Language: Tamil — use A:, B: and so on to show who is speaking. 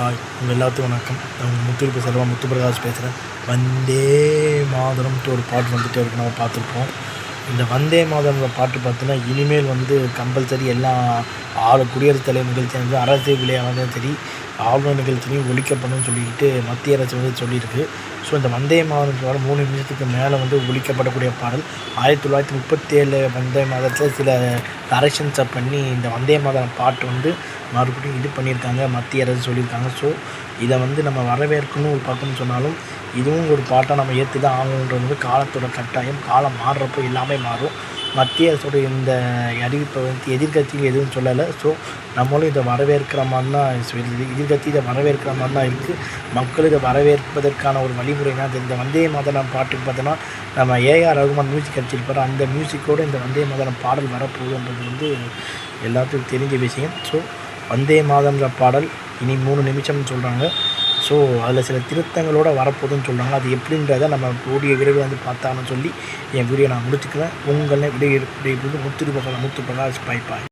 A: ஹாய் உங்கள் எல்லாத்துக்கும் வணக்கம். நான் முத்துருப்பு செல்வா முத்துப்பிரகாஷ் பேசுகிறேன் வந்தே மாதரம்ட்டு ஒரு பாட்டு வந்துட்டு இருக்கு. நம்ம பார்த்துருப்போம். இந்த வந்தே மாதம்ன்ற பாட்டு பார்த்தீங்கன்னா இனிமேல் வந்து கம்பல்சரி எல்லா ஆளு குடியரசுத் தலைவர் நிகழ்ச்சி வந்து அரசு விளையாடுறதும் சரி ஆளுநர் நிகழ்ச்சியும் ஒழிக்கப்படும் சொல்லிட்டு மத்திய அரசு வந்து சொல்லியிருக்கு. ஸோ இந்த வந்தே மாதம் மூணு நிமிஷத்துக்கு மேலே வந்து ஒழிக்கப்படக்கூடிய பாடல். ஆயிரத்தி தொள்ளாயிரத்தி முப்பத்தி ஏழு வந்தே மாதத்தில் சில கரெக்ஷன்ஸை பண்ணி இந்த வந்தே மாதம் பாட்டு வந்து மறுபடியும் இது பண்ணியிருக்காங்க மத்திய அரசு சொல்லியிருக்காங்க. ஸோ இதை வந்து நம்ம வரவேற்கணும் ஒரு பக்கம்னு சொன்னாலும் இதுவும் ஒரு பாட்டாக நம்ம ஏற்று தான் ஆகணுன்றது வந்து காலத்தோட கட்டாயம். காலம் மாறுறப்போ எல்லாமே மாறும். மத்திய அரசோட இந்த அறிவிப்பை வந்து எதிர்கட்சிகள் எதுவும் சொல்லலை. ஸோ நம்மளும் இதை வரவேற்கிற மாதிரி தான் சொல்லுது எதிர்கட்சி இதை வரவேற்கிற மாதிரி தான் இருக்குது மக்கள் இதை வரவேற்பதற்கான ஒரு வழிமுறைனா இந்த வந்தே மாதனம் பாட்டுக்கு பார்த்தோன்னா நம்ம ஏஆர் ரகுமான் மியூசிக் அடிச்சிருப்பார் அந்த மியூசிக்கோடு இந்த வந்தே மாதனம் பாடல் வரப்போகுதுன்றது வந்து எல்லாத்துக்கும் தெரிஞ்ச விஷயம். ஸோ வந்தே மாதம்ன்ற பாடல் இனி மூணு நிமிஷம்னு சொல்கிறாங்க ஸோ அதில் சில திருத்தங்களோடு வரப்போகுதுன்னு சொல்கிறாங்க அது எப்படின்றத நம்ம கூடிய விரைவில் வந்து பார்த்தான்னு சொல்லி என் வீடியோ நான் முடிச்சுக்கிறேன். உங்களை விடைய விடைய முத்து முத்து பிரகாஷ் பாய் பாய்